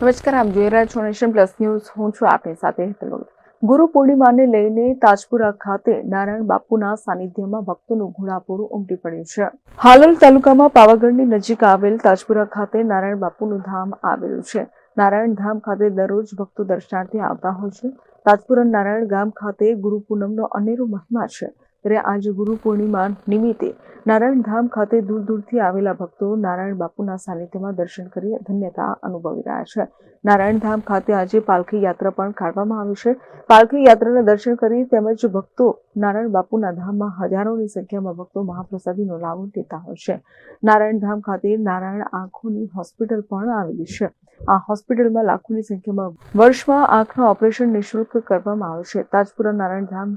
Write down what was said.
નમસ્કાર, આપ જોઈ રહ્યા છો નેશન પ્લસ ન્યૂઝ. હું છું આપની સાથે હેતલ વગર. ગુરુ પૂર્ણિમાને લઈને તાજપુરા ખાતે નારાયણ બાપુના સાનિધ્યમાં ભક્તોનું ઘોડાપૂરું ઉમટી પડ્યું છે. હાલોલ તાલુકામાં પાવાગઢની નજીક આવેલ તાજપુરા ખાતે નારાયણ બાપુનું ધામ આવેલું છે. નારાયણ ધામ ખાતે દરરોજ ભક્તો દર્શનાર્થે આવતા હોય છે. તાજપુરા નારાયણ ગામ ખાતે ગુરુ પૂનમનો અનેરો મહિમા છે. ત્યારે આજે ગુરુ પૂર્ણિમા નિમિત્તે નારાયણ ધામ ખાતે દૂર દૂરથી આવેલા ભક્તો નારાયણ બાપુના સાનિધ્યમાં દર્શન કરી ધન્યતા અનુભવી રહ્યા છે. નારાયણ ધામ ખાતે આજે પાલખી યાત્રા પણ કાઢવામાં આવી છે. પાલખી યાત્રાના દર્શન કરી તેમજ ભક્તો નારાયણ બાપુના ધામમાં હજારોની સંખ્યામાં ભક્તો મહાપ્રસાદીનો લાભ લેતા હોય છે. નારાયણ ધામ ખાતે નારાયણ આંખોની હોસ્પિટલ પણ આવેલી છે. આ હોસ્પિટલમાં લાખોની સંખ્યામાં વર્ષમાં આંખના ઓપરેશન નિઃશુલ્ક કરવામાં આવે છે. તાજપુરા નારાયણ ધામ